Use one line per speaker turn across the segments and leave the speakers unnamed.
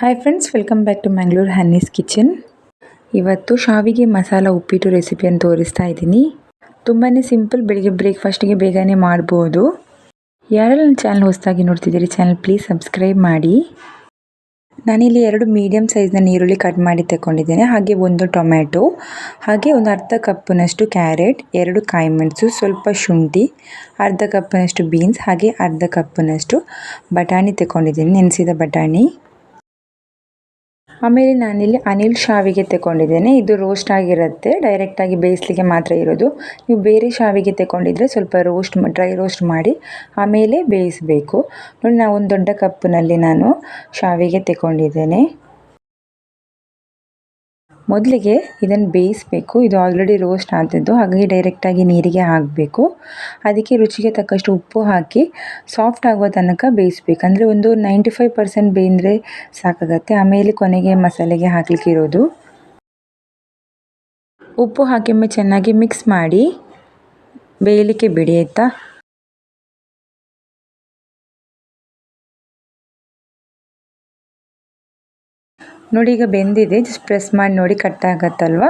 Hi friends welcome back to Mangalore Hanni's kitchen ಇವತ್ತು ಶಾವಿಗೆ ಮಸಾಲ ಉಪ್ಪಿಟ್ಟು ರೆಸಿಪಿಯನ್ನು ತೋರಿಸ್ತಾ ಇದ್ದೀನಿ. ತುಂಬಾ ಸಿಂಪಲ್ ಬೆಳಿಗ್ಗೆ ಬ್ರೇಕ್ಫಾಸ್ಟಿಗೆ ಬೇಗನೆ ಮಾಡ್ಬೋದು. ಯಾರೆಲ್ಲ ನನ್ನ ಚಾನಲ್ ಹೊಸದಾಗಿ ನೋಡ್ತಿದ್ದೀರಿ ಚಾನಲ್ ಪ್ಲೀಸ್ ಸಬ್ಸ್ಕ್ರೈಬ್ ಮಾಡಿ. ನಾನಿಲ್ಲಿ ಎರಡು ಮೀಡಿಯಮ್ ಸೈಜ್ನ ನೀರುಳ್ಳಿ ಕಟ್ ಮಾಡಿ ತಗೊಂಡಿದ್ದೇನೆ ಹಾಗೆ ಒಂದು ಟೊಮ್ಯಾಟೊ, ಹಾಗೆ ಒಂದು ಅರ್ಧ ಕಪ್ಪಿನಷ್ಟು ಕ್ಯಾರೆಟ್ ಎರಡು ಕಾಯಿ ಮೆಣಸು, ಸ್ವಲ್ಪ ಶುಂಠಿ, ಅರ್ಧ ಕಪ್ಪಿನಷ್ಟು ಬೀನ್ಸ್ ಹಾಗೆ ಅರ್ಧ ಕಪ್ಪಿನಷ್ಟು ಬಟಾಣಿ ತಗೊಂಡಿದ್ದೀನಿ ನೆನೆಸಿದ ಬಟಾಣಿ. ಆಮೇಲೆ ನಾನಿಲ್ಲಿ ಅನಿಲ್ ಶಾವಿಗೆ ತಗೊಂಡಿದ್ದೇನೆ ಇದು ರೋಸ್ಟ್ ಆಗಿರುತ್ತೆ. ಡೈರೆಕ್ಟಾಗಿ ಬೇಯಿಸ್ಲಿಕ್ಕೆ ಮಾತ್ರ ಇರೋದು. ನೀವು ಬೇರೆ ಶಾವಿಗೆ ತಗೊಂಡಿದ್ರೆ ಸ್ವಲ್ಪ ರೋಸ್ಟ್ ಡ್ರೈ ರೋಸ್ಟ್ ಮಾಡಿ ಆಮೇಲೆ ಬೇಯಿಸಬೇಕು. ನೋಡಿ ನಾವು ಒಂದು ದೊಡ್ಡ ಕಪ್ಪಿನಲ್ಲಿ ನಾನು ಶಾವಿಗೆ ತಗೊಂಡಿದ್ದೇನೆ ಮೊದಲಿಗೆ ಇದನ್ನು ಬೇಯಿಸಬೇಕು. ಇದು ಆಲ್ರೆಡಿ ರೋಸ್ಟ್ ಆದದ್ದು ಹಾಗಾಗಿ ಡೈರೆಕ್ಟಾಗಿ ನೀರಿಗೆ ಹಾಕಬೇಕು. ಅದಕ್ಕೆ ರುಚಿಗೆ ತಕ್ಕಷ್ಟು ಉಪ್ಪು ಹಾಕಿ ಸಾಫ್ಟ್ ಆಗುವ ತನಕ ಬೇಯಿಸ್ಬೇಕು. ಅಂದರೆ ಒಂದು ನೈಂಟಿ ಫೈವ್ ಪರ್ಸೆಂಟ್ ಬೇಂದರೆ ಸಾಕಾಗತ್ತೆ. ಆಮೇಲೆ ಕೊನೆಗೆ ಮಸಾಲೆಗೆ ಹಾಕಲಿಕ್ಕಿರೋದು ಉಪ್ಪು ಹಾಕಿ ಚೆನ್ನಾಗಿ ಮಿಕ್ಸ್ ಮಾಡಿ ಬೇಯಲಿಕ್ಕೆ ಬಿಡಿ, ಆಯಿತಾ? ನೋಡಿ ಈಗ ಬೆಂದಿದೆ ಜಸ್ಟ್ ಪ್ರೆಸ್ ಮಾಡಿ ನೋಡಿ ಕಟ್ ಆಗತ್ತಲ್ವ?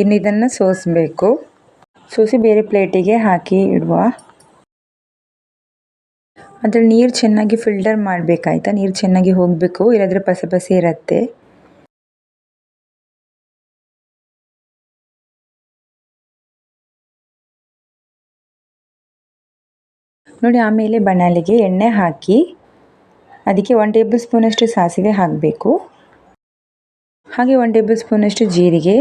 ಇನ್ನು ಇದನ್ನು ಸೋಸಬೇಕು. ಸೋಸಿ ಬೇರೆ ಪ್ಲೇಟಿಗೆ ಹಾಕಿ ಇಡುವ. ಅದರ ನೀರು ಚೆನ್ನಾಗಿ ಫಿಲ್ಟರ್ ಮಾಡಬೇಕಾಯ್ತಾ? ನೀರು ಚೆನ್ನಾಗಿ ಹೋಗಬೇಕು, ಇಲ್ಲದ್ರೆ ಪಸ ಪಸಿ ಇರತ್ತೆ. ನೋಡಿ ಆಮೇಲೆ ಬಣಾಲಿಗೆ ಎಣ್ಣೆ ಹಾಕಿ, ಅದಕ್ಕೆ ಒನ್ ಟೇಬಲ್ ಸ್ಪೂನಷ್ಟು ಸಾಸಿವೆ ಹಾಕಬೇಕು. ಹಾಗೆ ಒನ್ ಟೇಬಲ್ ಸ್ಪೂನಷ್ಟು ಜೀರಿಗೆ,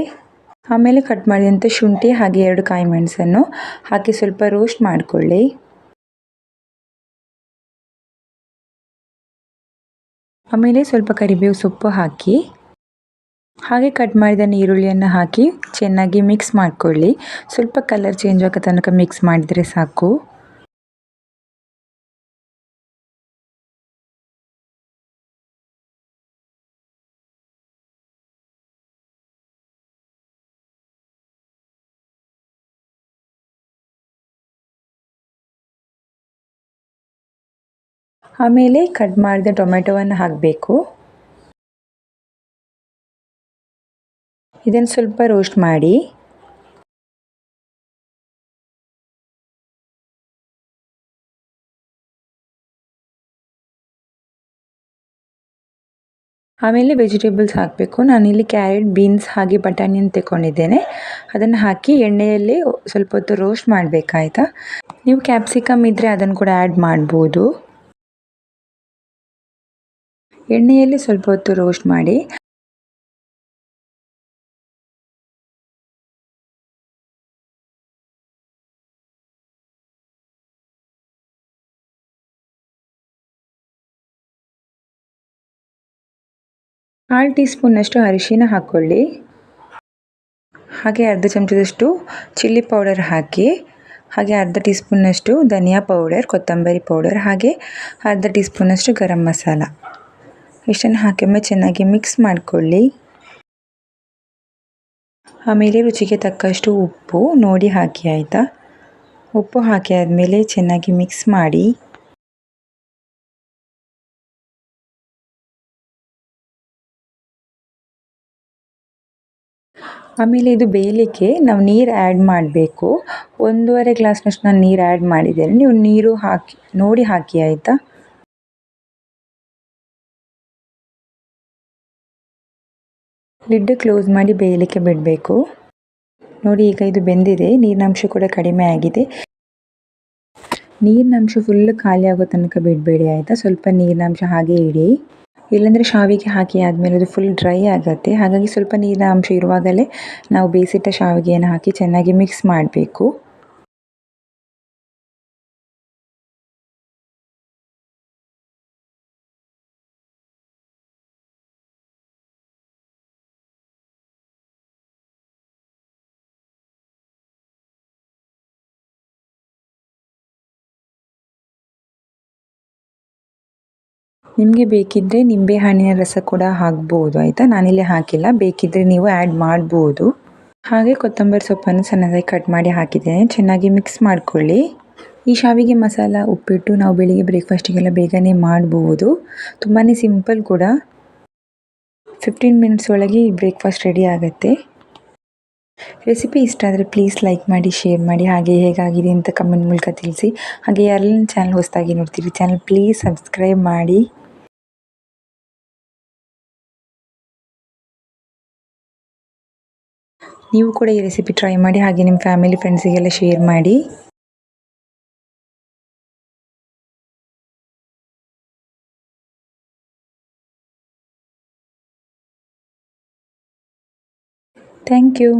ಆಮೇಲೆ ಕಟ್ ಮಾಡಿದಂಥ ಶುಂಠಿ ಹಾಗೆ ಎರಡು ಕಾಯಿ ಮೆಣಸನ್ನು ಹಾಕಿ ಸ್ವಲ್ಪ ರೋಸ್ಟ್ ಮಾಡಿಕೊಳ್ಳಿ. ಆಮೇಲೆ ಸ್ವಲ್ಪ ಕರಿಬೇವು ಸೊಪ್ಪು ಹಾಕಿ, ಹಾಗೆ ಕಟ್ ಮಾಡಿದ ಈರುಳ್ಳಿಯನ್ನು ಹಾಕಿ ಚೆನ್ನಾಗಿ ಮಿಕ್ಸ್ ಮಾಡಿಕೊಳ್ಳಿ. ಸ್ವಲ್ಪ ಕಲರ್ ಚೇಂಜ್ ಆಗೋ ತನಕ ಮಿಕ್ಸ್ ಮಾಡಿದರೆ ಸಾಕು. ಆಮೇಲೆ ಕಟ್ ಮಾಡಿದ ಟೊಮೆಟೊವನ್ನು ಹಾಕಬೇಕು. ಇದನ್ನು ಸ್ವಲ್ಪ ರೋಸ್ಟ್ ಮಾಡಿ. ಆಮೇಲೆ ವೆಜಿಟೇಬಲ್ಸ್ ಹಾಕಬೇಕು. ನಾನಿಲ್ಲಿ ಕ್ಯಾರೆಟ್, ಬೀನ್ಸ್ ಹಾಗೆ ಬಟಾಣಿಯನ್ನು ತೆಗೊಂಡಿದ್ದೇನೆ ಅದನ್ನು ಹಾಕಿ ಎಣ್ಣೆಯಲ್ಲಿ ಸ್ವಲ್ಪ ಹೊತ್ತು ರೋಸ್ಟ್ ಮಾಡಬೇಕಾಯ್ತಾ? ನೀವು ಕ್ಯಾಪ್ಸಿಕಮ್ ಇದ್ದರೆ ಅದನ್ನು ಕೂಡ ಆ್ಯಡ್ ಮಾಡ್ಬೋದು. ಎಣ್ಣೆಯಲ್ಲಿ ಸ್ವಲ್ಪ ಹೊತ್ತು ರೋಸ್ಟ್ ಮಾಡಿ. ಕಾಲು ಟೀ ಸ್ಪೂನಷ್ಟು ಅರಿಶಿನ ಹಾಕ್ಕೊಳ್ಳಿ. ಹಾಗೆ ಅರ್ಧ ಚಮಚದಷ್ಟು ಚಿಲ್ಲಿ ಪೌಡರ್ ಹಾಕಿ, ಹಾಗೆ ಅರ್ಧ ಟೀ ಸ್ಪೂನಷ್ಟು ಧನಿಯಾ ಪೌಡರ್, ಕೊತ್ತಂಬರಿ ಪೌಡರ್, ಹಾಗೆ ಅರ್ಧ ಟೀ ಸ್ಪೂನಷ್ಟು ಗರಂ ಮಸಾಲ. ಇಷ್ಟನ್ನು ಹಾಕೊಮ್ಮೆ ಚೆನ್ನಾಗಿ ಮಿಕ್ಸ್ ಮಾಡಿಕೊಳ್ಳಿ. ಆಮೇಲೆ ರುಚಿಗೆ ತಕ್ಕಷ್ಟು ಉಪ್ಪು ನೋಡಿ ಹಾಕಿ ಆಯಿತಾ? ಉಪ್ಪು ಹಾಕಿ ಆದಮೇಲೆ ಚೆನ್ನಾಗಿ ಮಿಕ್ಸ್ ಮಾಡಿ. ಆಮೇಲೆ ಇದು ಬೇಯಲಿಕ್ಕೆ ನಾವು ನೀರು ಆ್ಯಡ್ ಮಾಡಬೇಕು. ಒಂದೂವರೆ ಗ್ಲಾಸ್ನಷ್ಟು ನಾನು ನೀರು ಆ್ಯಡ್ ಮಾಡಿದ್ದೇನೆ. ನೀವು ನೀರು ಹಾಕಿ, ನೋಡಿ ಹಾಕಿ ಆಯಿತಾ? ಲಿಡ್ ಕ್ಲೋಸ್ ಮಾಡಿ ಬೇಯಲಿಕ್ಕೆ ಬಿಡಬೇಕು. ನೋಡಿ, ಈಗ ಇದು ಬೆಂದಿದೆ. ನೀರಿನಂಶ ಕೂಡ ಕಡಿಮೆ ಆಗಿದೆ. ನೀರಿನಂಶ ಫುಲ್ ಖಾಲಿ ಆಗೋ ತನಕ ಬಿಡಬೇಡಿ, ಆಯಿತಾ? ಸ್ವಲ್ಪ ನೀರಿನಂಶ ಹಾಗೆ ಇಡಿ. ಇಲ್ಲಾಂದರೆ ಶಾವಿಗೆ ಹಾಕಿ ಆದಮೇಲೆ ಅದು ಫುಲ್ ಡ್ರೈ ಆಗುತ್ತೆ. ಹಾಗಾಗಿ ಸ್ವಲ್ಪ ನೀರಿನ ಅಂಶ ಇರುವಾಗಲೇ ನಾವು ಬೇಯಿಸಿಟ್ಟ ಶಾವಿಗೆಯನ್ನು ಹಾಕಿ ಚೆನ್ನಾಗಿ ಮಿಕ್ಸ್ ಮಾಡಬೇಕು. ನಿಮಗೆ ಬೇಕಿದ್ದರೆ ನಿಂಬೆಹಣ್ಣಿನ ರಸ ಕೂಡ ಹಾಕ್ಬೋದು, ಆಯಿತಾ? ನಾನಿಲ್ಲಿ ಹಾಕಿಲ್ಲ. ಬೇಕಿದ್ದರೆ ನೀವು ಆ್ಯಡ್ ಮಾಡ್ಬೋದು. ಹಾಗೆ ಕೊತ್ತಂಬರಿ ಸೊಪ್ಪನ್ನು ಸಣ್ಣದಾಗಿ ಕಟ್ ಮಾಡಿ ಹಾಕಿದ್ದೇನೆ. ಚೆನ್ನಾಗಿ ಮಿಕ್ಸ್ ಮಾಡಿಕೊಳ್ಳಿ. ಈ ಶಾವಿಗೆ ಮಸಾಲ, ಉಪ್ಪಿಟ್ಟು ನಾವು ಬೆಳಿಗ್ಗೆ ಬ್ರೇಕ್ಫಾಸ್ಟಿಗೆಲ್ಲ ಬೇಗನೆ ಮಾಡ್ಬೋದು. ತುಂಬಾ ಸಿಂಪಲ್ ಕೂಡ. ಫಿಫ್ಟೀನ್ ಮಿನಿಟ್ಸ್ ಒಳಗೆ ಬ್ರೇಕ್ಫಾಸ್ಟ್ ರೆಡಿ ಆಗುತ್ತೆ. ರೆಸಿಪಿ ಇಷ್ಟ ಆದರೆ ಪ್ಲೀಸ್ ಲೈಕ್ ಮಾಡಿ ಶೇರ್ ಮಾಡಿ. ಹಾಗೆ ಹೇಗಾಗಿದೆ ಅಂತ ಕಮೆಂಟ್ ಮೂಲಕ ತಿಳಿಸಿ. ಹಾಗೆ ಯಾರಲ್ಲಿ ಚಾನಲ್ ಹೊಸದಾಗಿ ನೋಡ್ತೀರಿ ಚಾನಲ್ ಪ್ಲೀಸ್ ಸಬ್ಸ್ಕ್ರೈಬ್ ಮಾಡಿ. ನೀವು ಕೂಡ ಈ ರೆಸಿಪಿ ಟ್ರೈ ಮಾಡಿ ಹಾಗೆ ನಿಮ್ಮ ಫ್ಯಾಮಿಲಿ ಫ್ರೆಂಡ್ಸಿಗೆಲ್ಲ ಶೇರ್ ಮಾಡಿ. Thank you